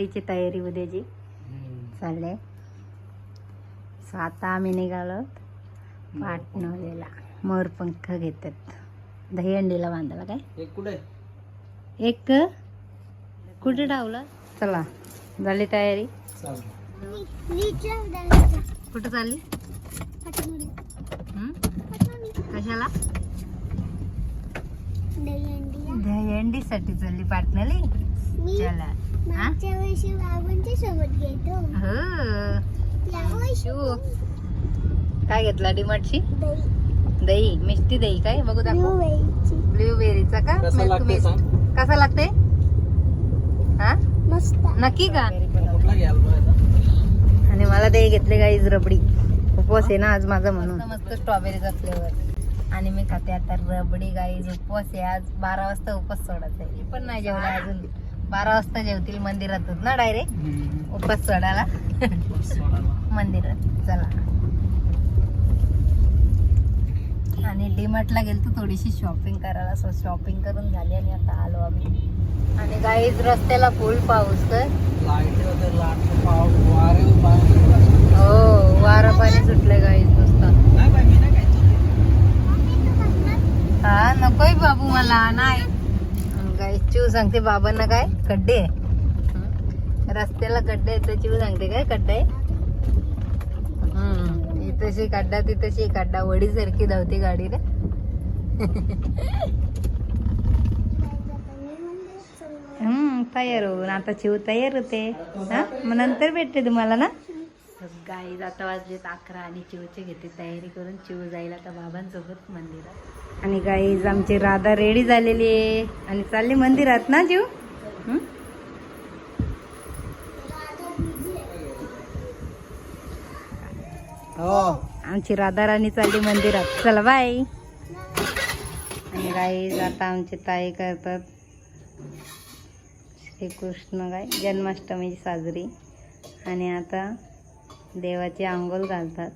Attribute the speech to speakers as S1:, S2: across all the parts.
S1: दहीहंडीची तयारी उद्याची चालले सो आता आम्ही निघालो. पाटणवलेला. मोरपंख घेतात. दहीहंडीला बांधायला काय?
S2: एक कुठे?
S1: एक? कुठे डावलं? चला झाली तयारी. कुठं चालली? हं? कशाला? दहीहंडीसाठी चालली पाटणाली? चला?
S3: मागच्या वर्षी बाबांच्या सोबत गेलो
S1: हो.
S3: या वर्षी
S1: शिव. काय घेतला डिमार्टची?
S3: दही.
S1: दही. मिष्टी दही काय? बघू दाखव.
S3: ब्लूबेरीची.
S1: ब्लूबेरीचा का?
S2: कसा
S1: Milk
S2: लागते
S1: mist.
S2: सांग?
S1: कसा लागते? हा?
S3: मस्त.
S1: नक्की का?
S2: कुठला घ्यायला पाहिजे
S1: आणि मला ते घेतले गाईज रबडी. उपवास आहे ना आज माझा म्हणून. मस्त स्ट्रॉबेरीचा फ्लेवर आणि मी खाते आता रबडी गाईज उपवास आहे आज. बारा वाजता उपवास सोडायचा आहे. मी पण नाही जेवले अजून. बारा वाजता जेवतील मंदिरातच ना डायरेक्ट? उपवास सोडायला. मंदिरात चला. आणि डीमार्टला गेलो तर थोडीशी शॉपिंग करायला सो शॉपिंग करून झाली आणि आता आलो आम्ही. आणि गाईज रस्त्याला फुल पाऊस तर? हो वारा पाणी सुटलंय गाईज नुसतं. हा नकोय बाबू मला नाही. चिव सांगते बाबांना काय? खड्डे रस्त्याला खड्डे आहेत तर चिव सांगते काय? खड्डे आहे. इथशी खड्डा तिथशी खड्डा. वडी सारखी धावते गाडी रे हम्म तयार होऊन. आता चिव तयार होते. हा? मग नंतर भेटते तुम्हाला ना? गाई आता वाजलेत अकरा आणि चिवचे घेते तयारी करून. चिव जाईल आता बाबांसोबत मंदिरात. आणि गाईज आमची राधा रेडी झालेली आहे. आणि चालली मंदिरात ना चिव हं?
S2: हो.
S1: आमची राधा राणी चालली मंदिरात. चला बाय आणि गाईज आता आमची ताई करतात. श्रीकृष्ण गाय जन्माष्टमी साजरी. आणि आता देवाची आंघोळ घालतात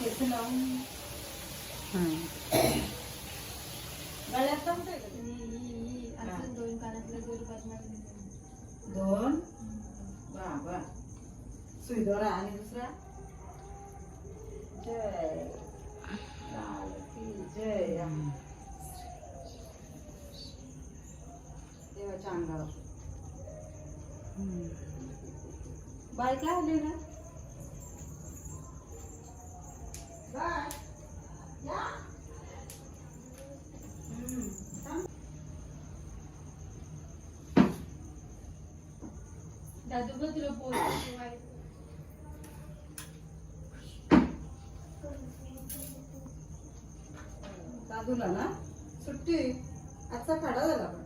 S1: हं.
S2: दोन. बाबा सुईदोरा आणि दुसरा? जय लाल की जय देवाच्या अंगावर बाय काय आले ना? बाय या हम्म. थांब. दादूला ना? सुट्टी. आजचा खाडा झाला पण.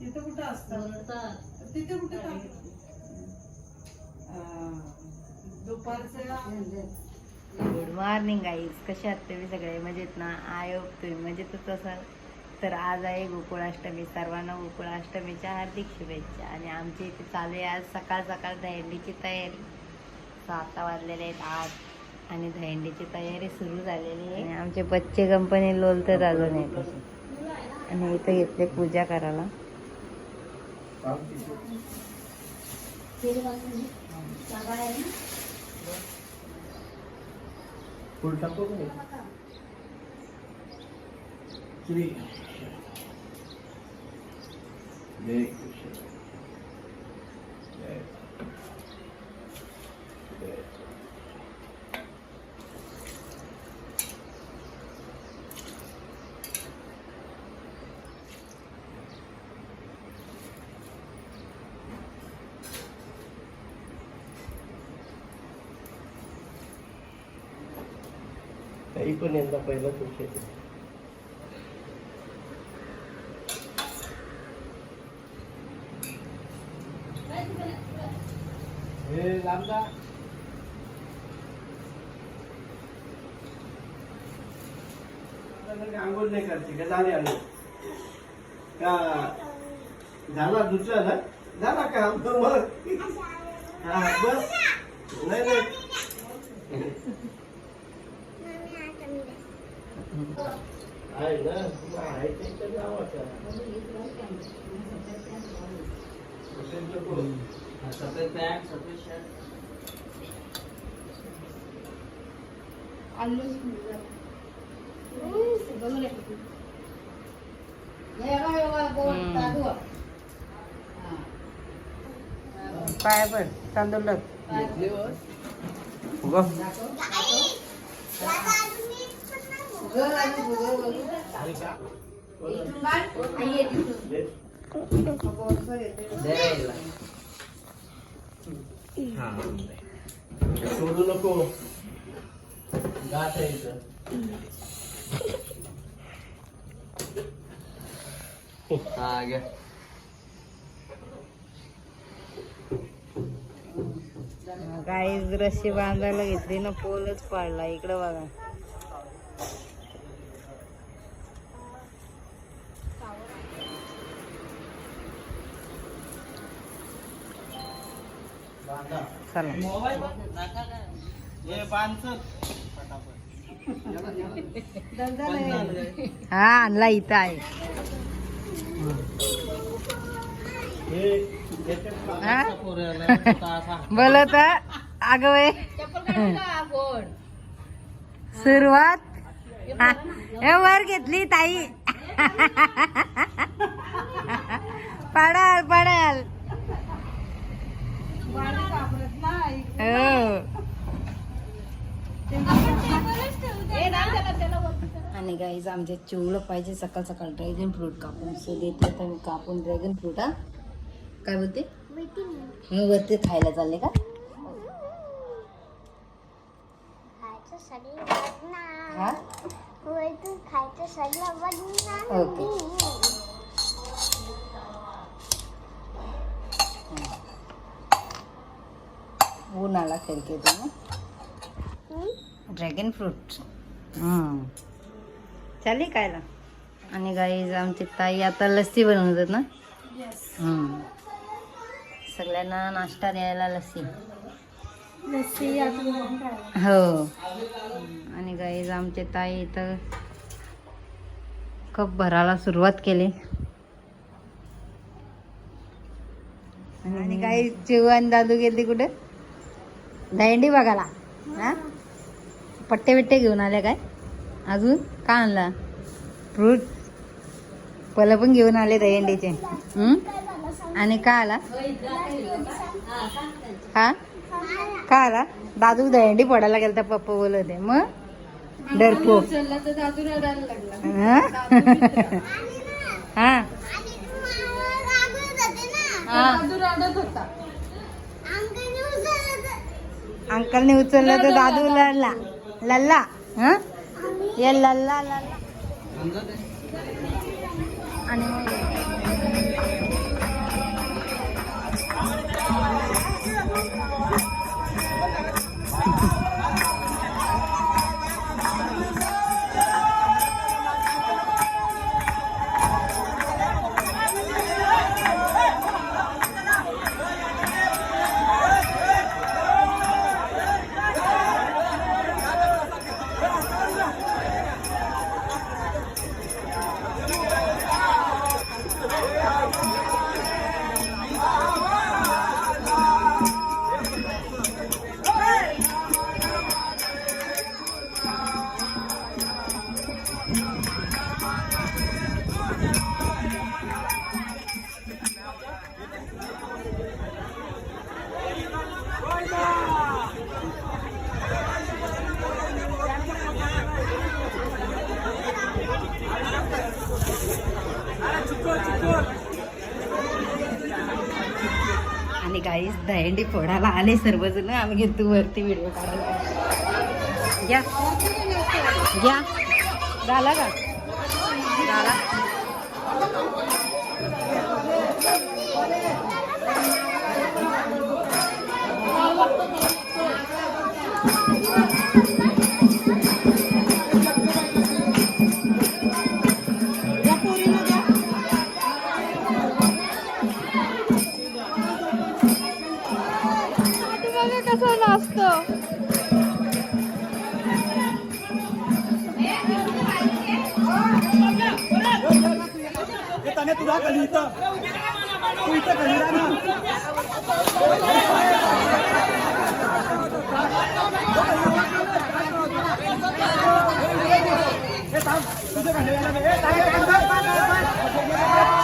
S2: तिथे कुठं असतात तिथे कुठे दुपारचे
S1: गुड मॉर्निंग गाईज कशा आहात तुम्ही सगळे? मजेत ना? आय होप तुम्ही मजेतच असाल. तर आज आहे गोकुळाष्टमी. सर्वांना गोकुळाष्टमीच्या हार्दिक शुभेच्छा. आणि आमच्या इथे चालू आहे आज सकाळ सकाळ दहीहंडीची तयारी. सात वाजलेले आहेत आठ आणि दहीहंडीची तयारी सुरू झालेली आहे. आणि आमचे बच्चे कंपनी लोलतात अजून येत आणि इथं घेतले पूजा करायला.
S2: फुल टाकतो श्री जय कृष्ण पण यंदा पहिला तुमच्या इथे हे लांबदा.
S4: आंघोळ नाही करते का? झाली आंघोळ का? झाला दुसरा ना? झाला का? मग हा बस. नाही नाही. आहे ना आहे ते तर नावाचं. असेल तर बोल. हा, सफेद पॅन्ट सफेद शर्ट
S2: पाय पण तांदूळ
S4: हा सोडू नको गाठ आहे हा घ्या.
S1: गाई रशी बांधायला घेतली ना पोलच पाडला. इकडं बघा. चला.
S4: हा
S1: आणला इथं आहे. बोलत अगवे सुरुवात. वर घेतली ताई. पडाल पडाल. आणि गाईज आमच्या चिवलं पाहिजे सकाळ सकाळ ड्रॅगन फ्रूट कापून सो देते आता मी कापून ड्रॅगन फ्रूट हा. काय बोलते? मग वरती खायला चालले का. हा. ओके. खिडकीतून
S3: हम्म?
S1: Dragon fruit. चालेल खायला? आणि गाई आमची ताई आता लस्सी बनवतात ना? हम्म. सगळ्यांना नाश्ता द्यायला लस्सी. हो. आणि गाईज आमचे ताई इथं कप भरायला सुरुवात केली. आणि काही चिवण दादू गेली कुठे? दहींडी बघायला. हा? पट्टे बिट्टे घेऊन आले काय? अजून? का आणला? फ्रूट फलं पण घेऊन आले दहींडीचे हम्म? आणि का आला? हा? का आला? दादू दहींडी पडायला गेला तर पप्पा बोलत होते. मग? डरपो हा? हा
S3: आणि तुम्हाला रागवत होते ना.
S1: हा
S2: रडत होता
S3: अंगाने उचललं तर-
S1: अंकलने उचललं तर दादू लढला. लल्ला. हा? ये लल्ला लल्ला. आणि मग फोडायला आले सर्वजण. आम्ही घेतो वरती व्हिडिओ काढायला घ्या. घ्या. झाला का? झाला.
S5: तुझा खाली इथं तू इथं खाली राहा ना हे थांब तुझं खाली राहा ना. हे थांब, थांब, थांब, थांब, थांब.
S1: होईल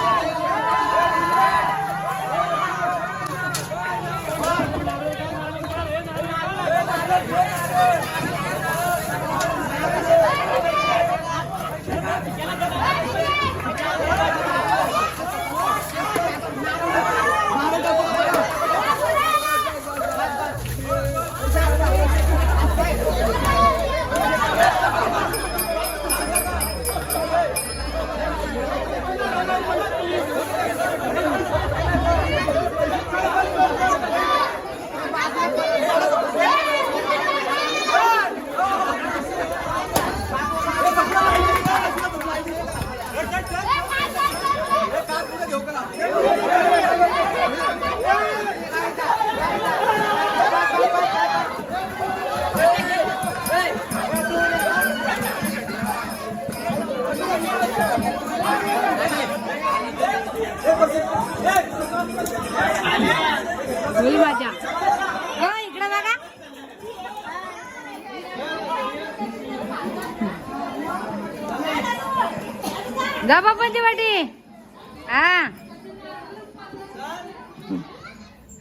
S1: हा.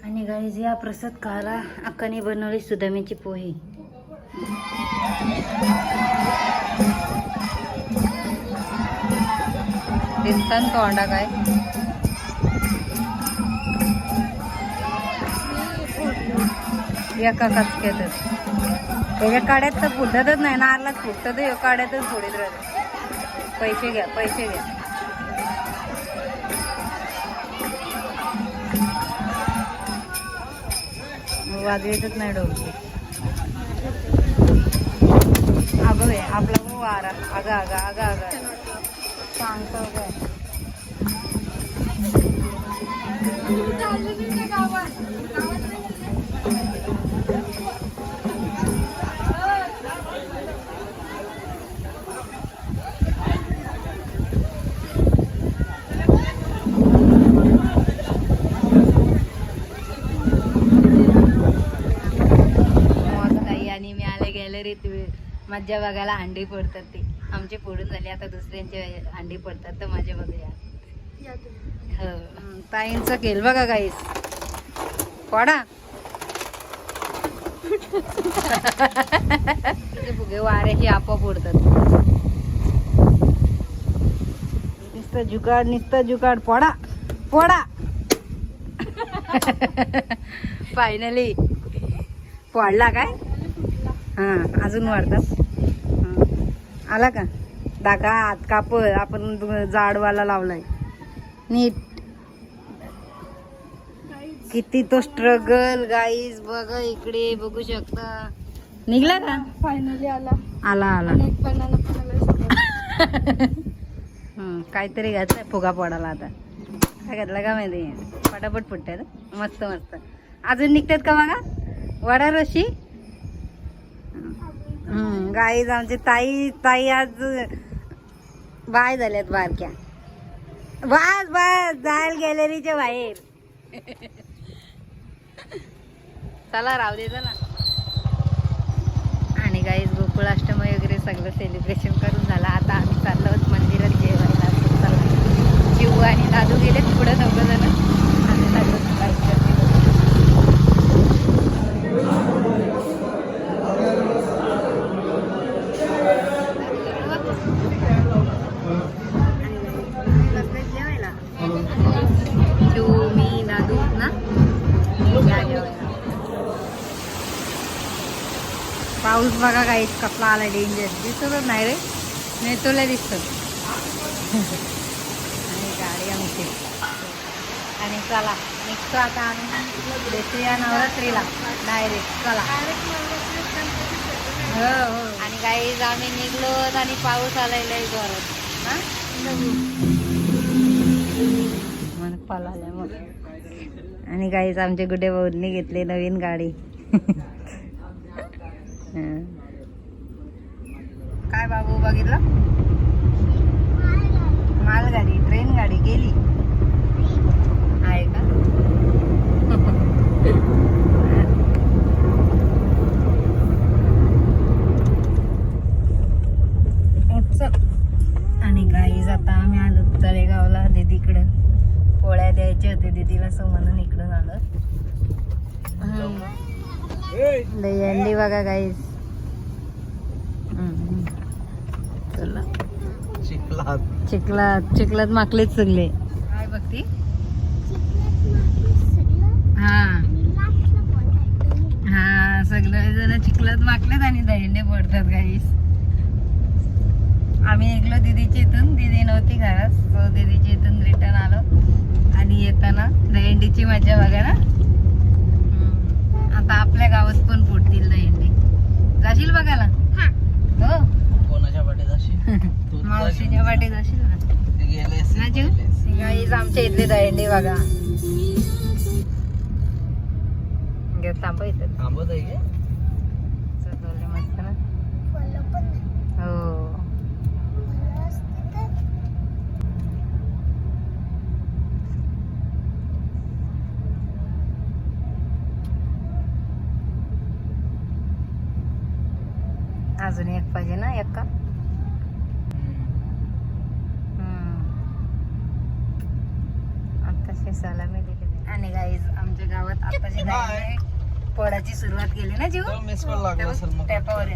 S1: आणि गाईज या प्रसाद काला अक्काने बनवली सुदामीची पोही. दिसतात तोंडा काय? एका कचक्यातच त्याच्या काड्यात तर फुटतच नाही नारलाच फुटत तर काड्यातच फोडीत राहते. पैसे घ्या पैसे घ्या. वाजवेतच नाही डोके अगं बे आपला हो आरा. अगं अगं अगं अगं. सांगतो काय गावात ताई आणि मी आले गॅलरीत मज्जा बघायला अंडी पडतात ते. आमचे फोडून झाले आता दुसऱ्यांचे अंडी पडतात तर माझे बघूया. हो. ताईंचा केल बघा गाईस पडा फुगे वाऱ्याची आपोआप उडतात नुसतं जुगाड नुसतं जुगाड. पडा पडा फायनली वाढला काय? हां अजून वाढतात. आला का? दाखा हात काप आपण जाडवाला लावलाय. नीट. किती तो स्ट्रगल गाईज बघा इकडे बघू शकता. निघला का?
S2: फायनली आला.
S1: आला आला. काहीतरी घातलंय फुगा पडाला आता. काय घातलं का माहिती? पटापट फुटतात मस्त मस्त. अजून निघतात का बघा? वडा रशी? गाईज आमची ताई ताई आज बाय झाल्यात बारक्या. बस बस जायल गॅलरीच्या बाहेर. चला राहू दे ना आणि गाईज गोकुळाष्टमी वगैरे सगळं सेलिब्रेशन करून झालं. आता आम्ही चाललो मंदिरात जेवायला. चला. शिव आणि दादू गेले पुढं नव्हतं जण. पाऊस बघा काहीच कसला आला डेंजर दिसतच नाही रे. नेतोला दिसत आणि गाडी आमची. आणि चला निघतो आता आम्ही. भेटूया नवरात्रीला. डायरेक्ट चला. हो हो. आणि काही आम्ही निघलो आणि पाऊस आलाय लय जोरात. हा? मग आणि काहीच आमचे गुडे भाऊंनी घेतले नवीन गाडी. काय बाबू बघितलं? मालगाडी ट्रेन गाडी गेली. आहे का? आणि गाईज आता आम्ही आलो तळेगावला दीदीकडं. पोळ्या द्यायच्या होते दीदीला सो म्हणून इकडून आलं. दही बघा गाईज चला.
S5: चिखलात.
S1: चिखलात चिखलात माकलेच सगळे. काय बघती? हा. हा सगळे जण चिखलात माकलेत आणि दहींडे पडतात गाईस आम्ही निघलो दिदीच्या इथून. दिदी नव्हती घरात सो दिदीच्या इथून रिटर्न आलो. आणि येताना दहींडीची मजा बघा ना. गावात पण फुटतील दहींडी जाशील बघायला? हो.
S5: कोणाच्या पाठीत अशी
S1: मावशीच्या वाटेत जाशील ना. ना गाईज आमच्या इथले दहींडी बघा. थांबा इथं
S5: थांबत आहे का
S1: सजवले मस्त ना हो अजून एक पाहिजे ना एक का? आताशी सलामी दिली आणि गाईज आमच्या गावात गाई पोळाची सुरुवात केली ना जीव? टॅपावर.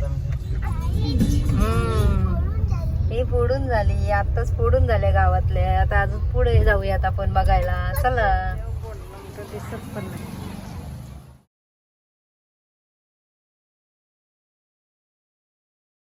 S1: ही फोडून झाली आताच फोडून झाले गावातले. आता अजून पुढे जाऊयात आपण बघायला. चला. दिसत पण नाही.